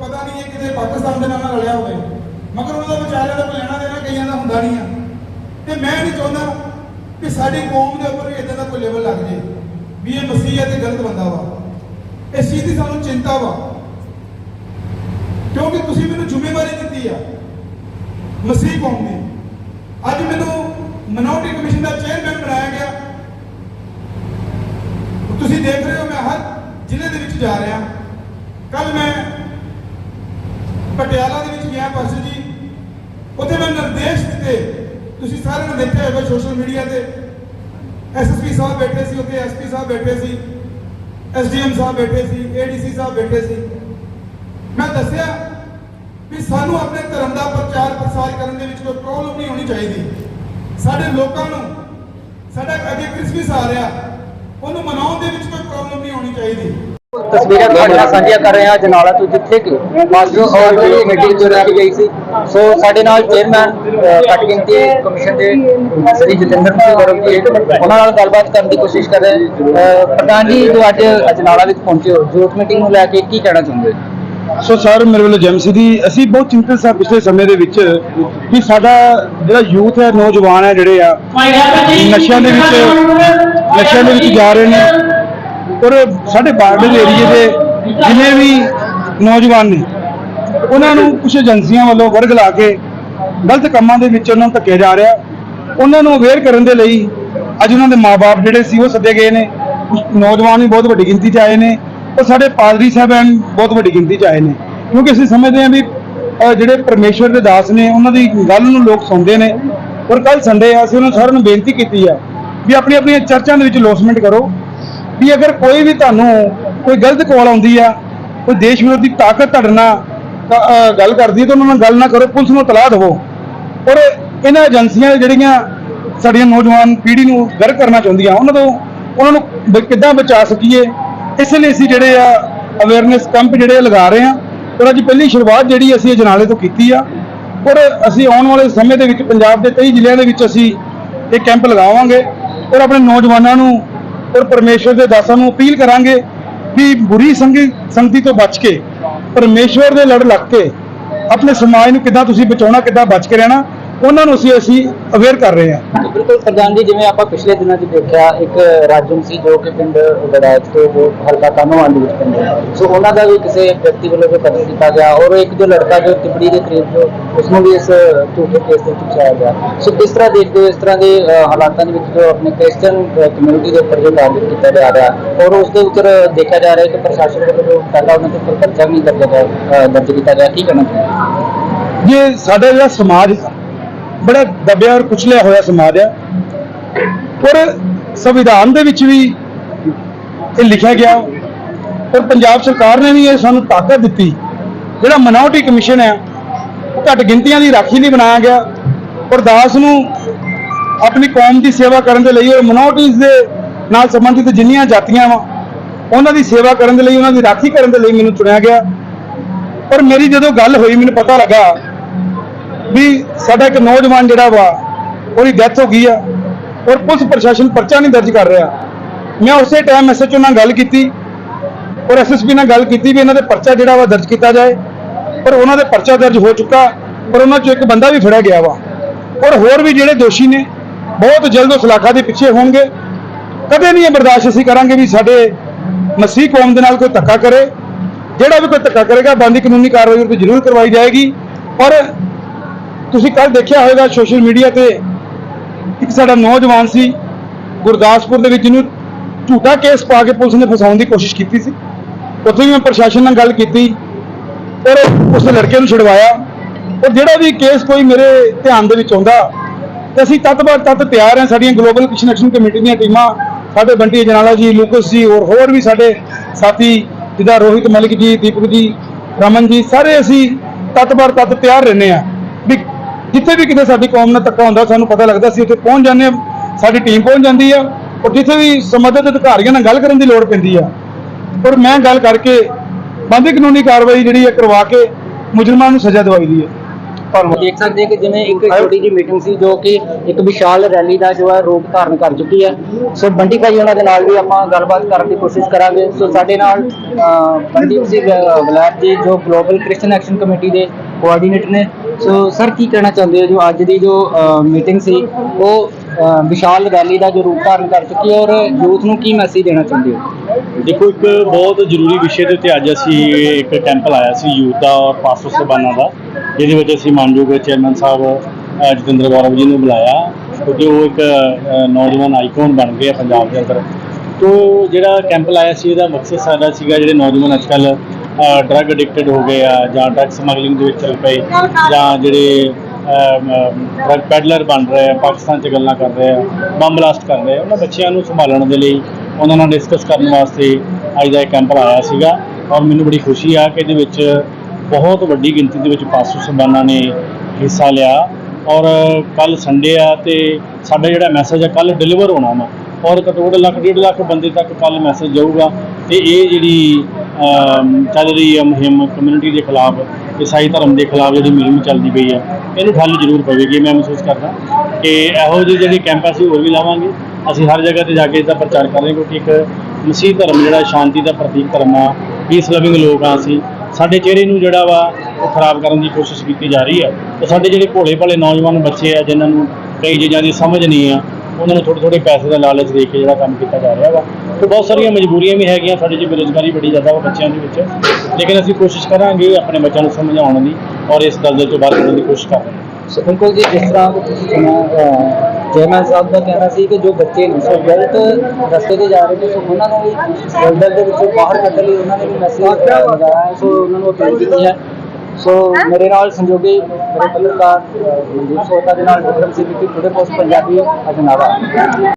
ਪਤਾ ਨਹੀਂ ਹੈ ਕਿਤੇ ਪਾਕਿਸਤਾਨ ਦੇ ਨਾਲ ਨਾ ਰਲਿਆ ਹੋਵੇ। ਮਗਰ ਉਹਦਾ ਵਿਚਾਰਿਆਂ ਦਾ ਲੈਣਾ ਦੇਣਾ ਕਈਆਂ ਦਾ ਹੁੰਦਾ ਨਹੀਂ ਆ। ਤੇ ਮੈਂ ਨਹੀਂ ਚਾਹੁੰਦਾ ਕਿ ਸਾਡੀ ਕੌਮ ਦੇ ਉੱਪਰ ਇਦਾਂ ਦਾ ਕੋਈ ਲੈਵਲ ਲੱਗ ਜੇ ਵੀ ਇਹ ਮਸੀਹ ਹੈ ਤੇ ਗਲਤ ਬੰਦਾ ਵਾ। ਇਸ ਚੀਜ਼ ਦੀ ਸਾਨੂੰ ਚਿੰਤਾ ਵਾ। ਕਿਉਂਕਿ ਤੁਸੀਂ ਮੈਨੂੰ ਜ਼ਿੰਮੇਵਾਰੀ ਦਿੱਤੀ ਆ। ਮਸੀਹ ਕੌਮ ਦੀ। ਅੱਜ ਮੈਨੂੰ ਮਿਨੋਰਟੀ ਕਮਿਸ਼ਨ ਦਾ ਚੇਅਰਮੈਨ ਬਣਾਇਆ ਗਿਆ। ਤੁਸੀਂ ਦੇਖ ਰਹੇ ਹੋ ਮੈਂ ਹਰ ਜ਼ਿਲ੍ਹੇ ਦੇ ਵਿੱਚ ਜਾ ਰਿਹਾ। ਕੱਲ ਮੈਂ ਪਟਿਆਲਾ ਦੇ ਵਿੱਚ ਗਿਆ ਪਰਸੋਂ ਜੀ, ਉੱਥੇ ਮੈਂ ਨਿਰਦੇਸ਼ ਦਿੱਤੇ। ਤੁਸੀਂ ਸਾਰਿਆਂ ਨੇ ਦੇਖਿਆ ਹੋਵੇਗਾ ਸੋਸ਼ਲ ਮੀਡੀਆ ਤੇ। ਐਸਐਸਪੀ ਸਾਹਿਬ ਬੈਠੇ ਸੀ ਉੱਥੇ ਐਸਪੀ ਸਾਹਿਬ ਬੈਠੇ ਸੀ ਐਸਡੀਐਮ ਸਾਹਿਬ ਬੈਠੇ ਸੀ ਏਡੀਸੀ ਸਾਹਿਬ ਬੈਠੇ ਸੀ। ਮੈਂ ਦੱਸਿਆ ਵੀ ਸਾਨੂੰ ਆਪਣੇ ਧਰਮ ਦਾ ਪ੍ਰਚਾਰ ਪ੍ਰਸਾਰ ਕਰਨ ਦੇ ਵਿੱਚ ਕੋਈ ਪ੍ਰੋਬਲਮ ਨਹੀਂ ਹੋਣੀ ਚਾਹੀਦੀ। ਸਾਡੇ ਲੋਕਾਂ ਨੂੰ, ਸਾਡਾ ਅੱਗੇ ਕ੍ਰਿਸਮਸ ਆ ਰਿਹਾ, ਉਹਨੂੰ ਮਨਾਉਣ ਦੇ ਵਿੱਚ ਕੋਈ ਪ੍ਰੋਬਲਮ ਨਹੀਂ ਹੋਣੀ ਚਾਹੀਦੀ। ਤਸਵੀਰਾਂ ਤੁਹਾਡੇ ਨਾਲ ਸਾਂਝੀਆਂ ਕਰ ਰਹੇ ਹਾਂ ਜਨਾਲਾ ਤੋਂ ਜਿੱਥੇ ਕਿ ਮਾਸਟਰ ਔਰ ਜਿਹੜੀ ਮੀਟਿੰਗ ਜੋ ਰੱਖੀ ਗਈ ਸੀ। ਸੋ ਸਾਡੇ ਨਾਲ ਚੇਅਰਮੈਨ ਘੱਟ ਗਿਣਤੀ ਕਮਿਸ਼ਨ ਦੇ ਸ੍ਰੀ ਜਤਿੰਦਰ ਸਿੰਘ ਗੌਰਵ ਜੀ ਉਹਨਾਂ ਨਾਲ ਗੱਲਬਾਤ ਕਰਨ ਦੀ ਕੋਸ਼ਿਸ਼ ਕਰ ਰਹੇ ਪ੍ਰਧਾਨ ਜੀ ਜੋ ਅੱਜ ਅਜਨਾਲਾ ਵਿੱਚ ਪਹੁੰਚੇ ਹੋ ਯੂਥ ਮੀਟਿੰਗ ਨੂੰ ਲੈ ਕੇ ਕੀ ਕਹਿਣਾ ਚਾਹੁੰਦੇ ਹੋ? ਸੋ ਸਰ ਮੇਰੇ ਵੱਲੋਂ ਜੈਮਸੀ ਦੀ ਅਸੀਂ ਬਹੁਤ ਚਿੰਤਤ ਸਾਂ ਪਿਛਲੇ ਸਮੇਂ ਦੇ ਵਿੱਚ ਕਿ ਸਾਡਾ ਜਿਹੜਾ ਯੂਥ ਹੈ ਨੌਜਵਾਨ ਹੈ ਜਿਹੜੇ ਆ ਨਸ਼ਿਆਂ ਦੇ ਵਿੱਚ ਨਸ਼ਿਆਂ ਦੇ ਵਿੱਚ ਜਾ ਰਹੇ ਨੇ। ਔਰ ਸਾਡੇ ਬਾਰਡਰ ਏਰੀਏ ਦੇ ਜਿੰਨੇ ਵੀ ਨੌਜਵਾਨ ਨੇ, ਉਹਨਾਂ ਨੂੰ ਕੁਝ ਏਜੰਸੀਆਂ ਵੱਲੋਂ ਵਰਗ ਲਾ ਕੇ ਗਲਤ ਕੰਮਾਂ ਦੇ ਵਿੱਚ ਉਹਨਾਂ ਨੂੰ ਧੱਕਿਆ ਜਾ ਰਿਹਾ। ਉਹਨਾਂ ਨੂੰ ਅਵੇਅਰ ਕਰਨ ਦੇ ਲਈ ਅੱਜ ਉਹਨਾਂ ਦੇ ਮਾਪੇ ਜਿਹੜੇ ਸੀ, ਉਹ ਸੱਦੇ ਗਏ ਨੇ। ਨੌਜਵਾਨ ਵੀ ਬਹੁਤ ਵੱਡੀ ਗਿਣਤੀ 'ਚ ਆਏ ਨੇ ਔਰ ਸਾਡੇ ਪਾਦਰੀ ਸਾਹਿਬਾਨ ਬਹੁਤ ਵੱਡੀ ਗਿਣਤੀ 'ਚ ਆਏ ਨੇ। ਕਿਉਂਕਿ ਅਸੀਂ ਸਮਝਦੇ ਹਾਂ ਵੀ ਜਿਹੜੇ ਪਰਮੇਸ਼ਵਰ ਦੇ ਦਾਸ ਨੇ, ਉਹਨਾਂ ਦੀ ਗੱਲ ਨੂੰ ਲੋਕ ਸੁਣਦੇ ਨੇ। ਔਰ ਕੱਲ ਸੰਡੇ ਆ ਅਸੀਂ ਉਹਨਾਂ ਸਾਰਿਆਂ ਨੂੰ ਬੇਨਤੀ ਕੀਤੀ ਆ ਵੀ ਆਪਣੀ ਆਪਣੀਆਂ ਚਰਚਾਂ ਦੇ ਵਿੱਚ ਲੋਸਮੈਂਟ ਕਰੋ। ਵੀ ਅਗਰ ਕੋਈ ਵੀ ਤੁਹਾਨੂੰ ਕੋਈ ਗਲਤ ਕਾਲ ਆਉਂਦੀ ਆ, ਕੋਈ ਦੇਸ਼ ਵਿਰੋਧੀ ਤਾਕਤ ਤੁਹਾਡੇ ਨਾਲ ਗੱਲ ਕਰਦੀ ਹੈ ਤਾਂ ਉਹਨਾਂ ਨਾਲ ਗੱਲ ਨਾ ਕਰੋ, ਪੁਲਿਸ ਨੂੰ ਤਲਾਹ ਦਿਵੋ। ਔਰ ਇਹਨਾਂ ਏਜੰਸੀਆਂ ਜਿਹੜੀਆਂ ਸਾਡੀਆਂ ਨੌਜਵਾਨ ਪੀੜ੍ਹੀ ਨੂੰ ਗਰ ਕਰਨਾ ਚਾਹੁੰਦੀਆਂ, ਉਹਨਾਂ ਤੋਂ ਉਹਨਾਂ ਨੂੰ ਕਿੱਦਾਂ ਬਚਾ ਸਕੀਏ? ਇਸ ਲਈ ਅਸੀਂ ਜਿਹੜੇ ਆ ਅਵੇਅਰਨੈਸ ਕੈਂਪ ਜਿਹੜੇ ਆ ਲਗਾ ਰਹੇ ਆ ਔਰ ਅੱਜ ਪਹਿਲੀ ਸ਼ੁਰੂਆਤ ਜਿਹੜੀ ਅਸੀਂ ਅਜਨਾਲੇ ਤੋਂ ਕੀਤੀ ਆ। ਔਰ ਅਸੀਂ ਆਉਣ ਵਾਲੇ ਸਮੇਂ ਦੇ ਵਿੱਚ ਪੰਜਾਬ ਦੇ ਕਈ ਜ਼ਿਲ੍ਹਿਆਂ ਦੇ ਵਿੱਚ ਅਸੀਂ ਇਹ ਕੈਂਪ ਲਗਾਵਾਂਗੇ। ਔਰ ਆਪਣੇ ਨੌਜਵਾਨਾਂ ਨੂੰ ਔਰ ਪਰਮੇਸ਼ਵਰ ਦੇ ਦਾਸਾਂ ਨੂੰ ਅਪੀਲ ਕਰਾਂਗੇ ਵੀ ਬੁਰੀ ਸੰਗੀ ਸੰਗਤੀ ਤੋਂ ਬਚ ਕੇ, ਪਰਮੇਸ਼ਵਰ ਦੇ ਲੜ ਲੱਗ ਕੇ, ਆਪਣੇ ਸਮਾਜ ਨੂੰ ਕਿੱਦਾਂ ਤੁਸੀਂ ਬਚਾਉਣਾ, ਕਿੱਦਾਂ ਬਚ ਕੇ ਰਹਿਣਾ ਉਹਨਾਂ ਨੂੰ ਅਸੀਂ ਅਸੀਂ ਅਵੇਅਰ ਕਰ ਰਹੇ ਹਾਂ। ਬਿਲਕੁਲ ਪ੍ਰਧਾਨ ਜੀ ਜਿਵੇਂ ਆਪਾਂ ਪਿਛਲੇ ਦਿਨਾਂ 'ਚ ਦੇਖਿਆ ਇੱਕ ਰਾਜਨ ਸੀ ਜੋ ਕਿ ਪਿੰਡ ਗੜਾਇਤ ਤੋਂ ਉਹ ਹਲਕਾ ਕਾਨੋਵਾਲੀ ਵਿੱਚ ਪਿੰਡ। ਸੋ ਉਹਨਾਂ ਦਾ ਵੀ ਕਿਸੇ ਵਿਅਕਤੀ ਵੱਲੋਂ ਜੋ ਕਤਲ ਕੀਤਾ ਗਿਆ ਔਰ ਇੱਕ ਜੋ ਲੜਕਾ ਜੋ ਤਿਬੜੀ ਦੇ ਕਰੀਬ ਜੋ ਉਸ ਨੂੰ ਵੀ ਇਸ ਝੂਠੇ ਕੇਸ ਦੇ ਵਿੱਚ ਆਇਆ ਗਿਆ। ਸੋ ਕਿਸ ਤਰ੍ਹਾਂ ਦੇਖਦੇ ਹੋ ਇਸ ਤਰ੍ਹਾਂ ਦੇ ਹਾਲਾਤਾਂ ਦੇ ਵਿੱਚ ਜੋ ਆਪਣੇ ਕ੍ਰਿਸਚੀਅਨ ਕਮਿਊਨਿਟੀ ਦੇ ਉੱਪਰ ਜੋ ਟਾਰਗੇਟ ਕੀਤਾ ਜਾ ਰਿਹਾ ਔਰ ਉਸ ਦੇ ਉੱਪਰ ਦੇਖਿਆ ਜਾ ਰਿਹਾ ਕਿ ਪ੍ਰਸ਼ਾਸਨ ਵੱਲੋਂ ਜੋ ਪਹਿਲਾਂ ਉਹਨਾਂ ਦੇ ਉੱਪਰ ਪਰਚਾ ਨਹੀਂ ਦਰਜ ਕੀਤਾ ਗਿਆ ਕੀ ਕਹਿਣਾ ਚਾਹੁੰਦੇ ਇਹ ਸਾਡਾ ਜਿਹੜਾ ਸਮਾਜ ਬੜਾ ਦਬਿਆ ਔਰ ਕੁਚਲਿਆ ਹੋਇਆ ਸਮਾਜ ਹੈ ਔਰ ਸੰਵਿਧਾਨ ਦੇ ਵਿੱਚ ਵੀ ਇਹ ਲਿਖਿਆ ਗਿਆ। ਔਰ ਪੰਜਾਬ ਸਰਕਾਰ ਨੇ ਵੀ ਇਹ ਸਾਨੂੰ ਤਾਕਤ ਦਿੱਤੀ। ਜਿਹੜਾ ਮਿਨੋਰਟੀ ਕਮਿਸ਼ਨ ਹੈ ਘੱਟ ਗਿਣਤੀਆਂ ਦੀ ਰਾਖੀ ਲਈ ਬਣਾਇਆ ਗਿਆ। ਔਰ ਦਾਸ ਨੂੰ ਆਪਣੀ ਕੌਮ ਦੀ ਸੇਵਾ ਕਰਨ ਦੇ ਲਈ ਔਰ ਮਿਨੋਰਟੀਜ਼ ਦੇ ਨਾਲ ਸੰਬੰਧਿਤ ਜਿੰਨੀਆਂ ਜਾਤੀਆਂ ਵਾ, ਉਹਨਾਂ ਦੀ ਸੇਵਾ ਕਰਨ ਦੇ ਲਈ, ਉਹਨਾਂ ਦੀ ਰਾਖੀ ਕਰਨ ਦੇ ਲਈ ਮੈਨੂੰ ਚੁਣਿਆ ਗਿਆ। ਔਰ ਮੇਰੀ ਜਦੋਂ ਗੱਲ ਹੋਈ, ਮੈਨੂੰ ਪਤਾ ਲੱਗਾ ਵੀ ਸਾਡਾ ਇੱਕ ਨੌਜਵਾਨ ਜਿਹੜਾ ਵਾ, ਉਹਦੀ ਡੈਥ ਹੋ ਗਈ ਆ ਔਰ ਪੁਲਿਸ ਪ੍ਰਸ਼ਾਸਨ ਪਰਚਾ ਨਹੀਂ ਦਰਜ ਕਰ ਰਿਹਾ। ਮੈਂ ਉਸੇ ਟਾਈਮ ਐਸਐਚਓ ਨਾਲ ਗੱਲ ਕੀਤੀ ਔਰ ਐਸਐਸਪੀ ਨਾਲ ਗੱਲ ਕੀਤੀ ਵੀ ਇਹਨਾਂ ਦੇ ਪਰਚਾ ਜਿਹੜਾ ਵਾ ਦਰਜ ਕੀਤਾ ਜਾਏ। ਪਰ ਉਹਨਾਂ ਦੇ ਪਰਚਾ ਦਰਜ ਹੋ ਚੁੱਕਾ, ਪਰ ਉਹਨਾਂ ਚੋਂ ਇੱਕ ਬੰਦਾ ਵੀ ਫੜਿਆ ਗਿਆ ਵਾ। ਔਰ ਹੋਰ ਵੀ ਜਿਹੜੇ ਦੋਸ਼ੀ ਨੇ, ਬਹੁਤ ਜਲਦ ਉਸ ਇਲਾਕਾ ਦੇ ਪਿੱਛੇ ਹੋਣਗੇ। ਕਦੇ ਨਹੀਂ ਇਹ ਬਰਦਾਸ਼ਤ ਅਸੀਂ ਕਰਾਂਗੇ ਵੀ ਸਾਡੇ ਮਸੀਹ ਕੌਮ ਦੇ ਨਾਲ ਕੋਈ ਧੱਕਾ ਕਰੇ। ਜਿਹੜਾ ਵੀ ਕੋਈ ਧੱਕਾ ਕਰੇਗਾ ਬੰਦੀ ਕਾਨੂੰਨੀ ਕਾਰਵਾਈ ਉਹ ਜ਼ਰੂਰ ਕਰਵਾਈ ਜਾਏਗੀ। ਪਰ ਤੁਸੀਂ ਕੱਲ ਦੇਖਿਆ ਹੋਵੇਗਾ ਸੋਸ਼ਲ ਮੀਡੀਆ ਤੇ ਇੱਕ ਸਾਡਾ ਨੌਜਵਾਨ ਸੀ, ਗੁਰਦਾਸਪੁਰ ਦੇ ਵਿੱਚ ਜਿਹਨੂੰ ਝੂਠਾ ਕੇਸ ਪਾ ਕੇ ਪੁਲਿਸ ਨੇ ਫਸਾਉਣ ਦੀ ਕੋਸ਼ਿਸ਼ ਕੀਤੀ ਸੀ। ਉੱਥੇ ਵੀ ਮੈਂ ਪ੍ਰਸ਼ਾਸਨ ਨਾਲ ਗੱਲ ਕੀਤੀ ਔਰ ਉਸ ਲੜਕੇ ਨੂੰ ਛੁਡਵਾਇਆ। ਔਰ ਜਿਹੜਾ ਵੀ ਕੇਸ ਕੋਈ ਮੇਰੇ ਧਿਆਨ ਦੇ ਵਿੱਚ ਆਉਂਦਾ, ਤੇ ਅਸੀਂ ਤੱਤ ਬਰ ਤੱਤ ਤਿਆਰ ਹਾਂ, ਸਾਡੀਆਂ ਗਲੋਬਲ ਕਿਸ਼ਨ ਐਕਸ਼ਨ ਕਮੇਟੀ ਦੀਆਂ ਟੀਮਾਂ, ਸਾਡੇ ਬੰਟੀ ਜਨਾਲਾ ਜੀ ਲੂਕਸ ਜੀ ਔਰ ਹੋਰ ਵੀ ਸਾਡੇ ਸਾਥੀ, ਜਿੱਦਾਂ ਰੋਹਿਤ ਮਲਿਕ ਜੀ, ਦੀਪਕ ਜੀ, ਰਮਨ ਜੀ, ਸਾਰੇ ਅਸੀਂ ਤੱਤ ਬਰ ਤੱਤ ਤਿਆਰ ਰਹਿੰਦੇ ਆ ਵੀ ਜਿੱਥੇ ਵੀ ਕਿਤੇ ਸਾਡੀ ਕੌਮ ਨਾਲ ਧੱਕਾ ਹੁੰਦਾ ਸਾਨੂੰ ਪਤਾ ਲੱਗਦਾ ਅਸੀਂ ਉੱਥੇ ਪਹੁੰਚ ਜਾਂਦੇ ਹਾਂ ਸਾਡੀ ਟੀਮ ਪਹੁੰਚ ਜਾਂਦੀ ਆ ਔਰ ਜਿੱਥੇ ਵੀ ਸੰਬੰਧਿਤ ਅਧਿਕਾਰੀਆਂ ਨਾਲ ਗੱਲ ਕਰਨ ਦੀ ਲੋੜ ਪੈਂਦੀ ਆ। ਔਰ ਮੈਂ ਗੱਲ ਕਰਕੇ ਬੰਦੀ ਕਾਨੂੰਨੀ ਕਾਰਵਾਈ ਜਿਹੜੀ ਹੈ ਕਰਵਾ ਕੇ ਮੁਜਰਮਾਂ ਨੂੰ ਸਜ਼ਾ ਦਵਾਈ ਦੀ ਹੈ ਤੁਹਾਨੂੰ ਦੇਖ ਸਕਦੇ ਕਿ ਜਿਵੇਂ ਇੱਕ ਛੋਟੀ ਜਿਹੀ ਮੀਟਿੰਗ ਸੀ ਜੋ ਕਿ ਇੱਕ ਵਿਸ਼ਾਲ ਰੈਲੀ ਦਾ ਜੋ ਹੈ ਰੂਪ ਧਾਰਨ ਕਰ ਚੁੱਕੀ ਹੈ ਸੋ ਬੰਟੀ ਭਾਈ ਉਹਨਾਂ ਦੇ ਨਾਲ ਵੀ ਆਪਾਂ ਗੱਲਬਾਤ ਕਰਨ ਦੀ ਕੋਸ਼ਿਸ਼ ਕਰਾਂਗੇ। ਸੋ ਸਾਡੇ ਨਾਲ ਮਨਦੀਪ ਸਿੰਘ ਵਲੈਤ ਜੀ ਜੋ ਗਲੋਬਲ ਕ੍ਰਿਸਚੀਅਨ ਐਕਸ਼ਨ ਕਮੇਟੀ ਦੇ ਕੋਆਰਡੀਨੇਟਰ ਨੇ। ਸੋ ਸਰ ਕੀ ਕਹਿਣਾ ਚਾਹੁੰਦੇ ਹੋ? ਜੋ ਅੱਜ ਦੀ ਜੋ ਮੀਟਿੰਗ ਸੀ ਉਹ ਅਹ, ਵਿਸ਼ਾਲ ਰੈਲੀ ਦਾ ਜੋ ਰੂਪ ਧਾਰਨ ਕਰ ਚੁੱਕੀ ਹੈ ਔਰ ਯੂਥ ਨੂੰ ਕੀ ਮੈਸੇਜ ਦੇਣਾ ਚਾਹੁੰਦੇ ਹੋ? ਦੇਖੋ ਇੱਕ ਬਹੁਤ ਜ਼ਰੂਰੀ ਵਿਸ਼ੇ ਦੇ ਉੱਤੇ ਅੱਜ ਅਸੀਂ ਇੱਕ ਕੈਂਪ ਲਾਇਆ ਸੀ ਯੂਥ ਦਾ ਔਰ ਪਾਸੋ ਸਾਹਿਬਾਨਾਂ ਦਾ ਜਿਹਦੇ ਵਿੱਚ ਅਸੀਂ ਮਾਨਯੋਗ ਚੇਅਰਮੈਨ ਸਾਹਿਬ ਅ, ਜਤਿੰਦਰ ਗੌਰਵ ਜੀ ਨੂੰ ਬੁਲਾਇਆ ਕਿਉਂਕਿ ਉਹ ਇੱਕ ਅ, ਨੌਜਵਾਨ ਆਈਕਨ ਬਣ ਗਏ ਆ ਪੰਜਾਬ ਦੇ ਅੰਦਰ। ਤੋ ਜਿਹੜਾ ਕੈਂਪ ਲਾਇਆ ਸੀ ਇਹਦਾ ਮਕਸਦ ਸਾਡਾ ਸੀਗਾ ਜਿਹੜੇ ਨੌਜਵਾਨ ਅੱਜਕੱਲ ਡਰੱਗ ਐਡਿਕਟਡ ਹੋ ਗਏ ਆ ਜਾਂ ਡਰੱਗ ਸਮਗਲਿੰਗ ਦੇ ਵਿੱਚ ਚੱਲ ਪਏ ਜਾਂ ਜਿਹੜੇ ਡਰੱਗ ਪੈਡਲਰ ਬਣ ਰਹੇ ਆ, ਪਾਕਿਸਤਾਨ 'ਚ ਗੱਲਾਂ ਕਰ ਰਹੇ ਆ ਬੰਬ ਬਲਾਸਟ ਕਰ ਰਹੇ ਆ, ਉਹਨਾਂ ਬੱਚਿਆਂ ਨੂੰ ਸੰਭਾਲਣ ਦੇ ਲਈ ਉਹਨਾਂ ਨਾਲ ਡਿਸਕਸ ਕਰਨ ਵਾਸਤੇ ਅੱਜ ਦਾ ਇਹ ਕੈਂਪ ਲਾਇਆ ਸੀਗਾ ਔਰ ਮੈਨੂੰ ਬੜੀ ਖੁਸ਼ੀ ਆ ਕਿ ਇਹਦੇ ਵਿੱਚ ਬਹੁਤ ਵੱਡੀ ਗਿਣਤੀ ਦੇ ਵਿੱਚ ਪਾਸੂ ਸਬਾਨਾ ਨੇ ਹਿੱਸਾ ਲਿਆ ਔਰ ਕੱਲ ਸੰਡੇ ਆ ਤੇ ਸਾਡਾ ਜਿਹੜਾ ਮੈਸੇਜ ਆ ਕੱਲ ਡਿਲੀਵਰ ਹੋਣਾ ਵਾ ਔਰ ਘੱਟੋ ਘੱਟ ਲੱਖ, ਡੇਢ ਲੱਖ ਬੰਦੇ ਤੱਕ ਕੱਲ ਮੈਸੇਜ ਜਾਊਗਾ ਤੇ ਇਹ ਜਿਹੜੀ ਚੱਲ ਰਹੀ ਹੈ ਮੁਹਿੰਮ ਕਮਿਊਨਿਟੀ ਦੇ ਖਿਲਾਫ ਈਸਾਈ ਧਰਮ ਦੇ ਖਿਲਾਫ ਜਿਹੜੀ ਮੁਹਿੰਮ ਚੱਲਦੀ ਪਈ ਹੈ ਇਹਨੂੰ ਠੱਲ ਜ਼ਰੂਰ ਪਵੇਗੀ, ਮੈਂ ਮਹਿਸੂਸ ਕਰਦਾ। ਕਿ ਇਹੋ ਜਿਹੇ ਜਿਹੜੇ ਕੈਂਪ ਅਸੀਂ ਹੋਰ ਵੀ ਲਾਵਾਂਗੇ। ਅਸੀਂ ਹਰ ਜਗ੍ਹਾ ਤੇ ਜਾ ਕੇ ਇਹਦਾ ਪ੍ਰਚਾਰ ਕਰ ਰਹੇ ਹਾਂ, ਕਿਉਂਕਿ ਇੱਕ ਮਸੀਹ ਧਰਮ ਜਿਹੜਾ, ਸ਼ਾਂਤੀ ਦਾ ਪ੍ਰਤੀਕ ਧਰਮ ਆ ਪੀਸ ਲਵਿੰਗ ਲੋਕ ਆ ਅਸੀਂ। ਸਾਡੇ ਚਿਹਰੇ ਨੂੰ ਜਿਹੜਾ ਵਾ, ਉਹ ਖਰਾਬ ਕਰਨ ਦੀ ਕੋਸ਼ਿਸ਼ ਕੀਤੀ ਜਾ ਰਹੀ ਹੈ ਤੇ ਸਾਡੇ ਜਿਹੜੇ ਭੋਲੇ ਭਾਲੇ ਨੌਜਵਾਨ ਬੱਚੇ ਆ, ਜਿਨ੍ਹਾਂ ਨੂੰ ਕਈ ਚੀਜ਼ਾਂ ਦੀ ਸਮਝ ਨਹੀਂ ਆ ਉਹਨਾਂ ਨੂੰ ਥੋੜ੍ਹੇ ਥੋੜ੍ਹੇ ਪੈਸੇ ਦਾ ਲਾਲਚ ਦੇ ਕੇ ਜਿਹੜਾ ਕੰਮ ਕੀਤਾ ਜਾ ਰਿਹਾ ਵਾ। ਤੇ ਬਹੁਤ ਸਾਰੀਆਂ ਮਜਬੂਰੀਆਂ ਵੀ ਹੈਗੀਆਂ ਸਾਡੇ 'ਚ, ਬੇਰੁਜ਼ਗਾਰੀ ਬੜੀ ਜ਼ਿਆਦਾ ਵਾ ਬੱਚਿਆਂ ਦੇ ਵਿੱਚ। ਲੇਕਿਨ ਅਸੀਂ ਕੋਸ਼ਿਸ਼ ਕਰਾਂਗੇ ਆਪਣੇ ਬੱਚਿਆਂ ਨੂੰ ਸਮਝਾਉਣ ਦੀ ਔਰ ਇਸ ਦਲਦਲ ਤੋਂ ਬਾਹਰ ਕੱਢਣ ਦੀ ਕੋਸ਼ਿਸ਼ ਕਰ ਰਹੇ ਬਿਲਕੁਲ ਜੀ, ਜਿਸ ਤਰ੍ਹਾਂ ਕਿ ਤੁਸੀਂ ਸੁਣਿਆ ਜੈਮਨ ਸਾਹਿਬ ਦਾ ਕਹਿਣਾ ਸੀ ਕਿ ਜੋ ਬੱਚੇ ਨੇ ਸੋ ਗਲਤ ਰਸਤੇ ਤੇ ਜਾ ਰਹੇ ਨੇ, ਸੋ ਉਹਨਾਂ ਨੂੰ ਵੀ ਦਲਦਲ ਦੇ ਵਿੱਚੋਂ ਬਾਹਰ ਕੱਢਣ ਲਈ ਉਹਨਾਂ ਨੇ ਵੀ ਮੈਸੇਜ ਲਗਾਇਆ ਸੋ ਉਹਨਾਂ ਨੂੰ ਅਪੀਲ ਕੀਤੀ ਹੈ। ਸੋ ਮੇਰੇ ਨਾਲ ਸੰਜੋਗੀ ਮੇਰੇ ਪੱਤਰਕਾਰ ਮਨਦੀਪ ਸੋਤਾ ਦੇ ਨਾਲ Vikram Singh the today post Punjabi Ajnala.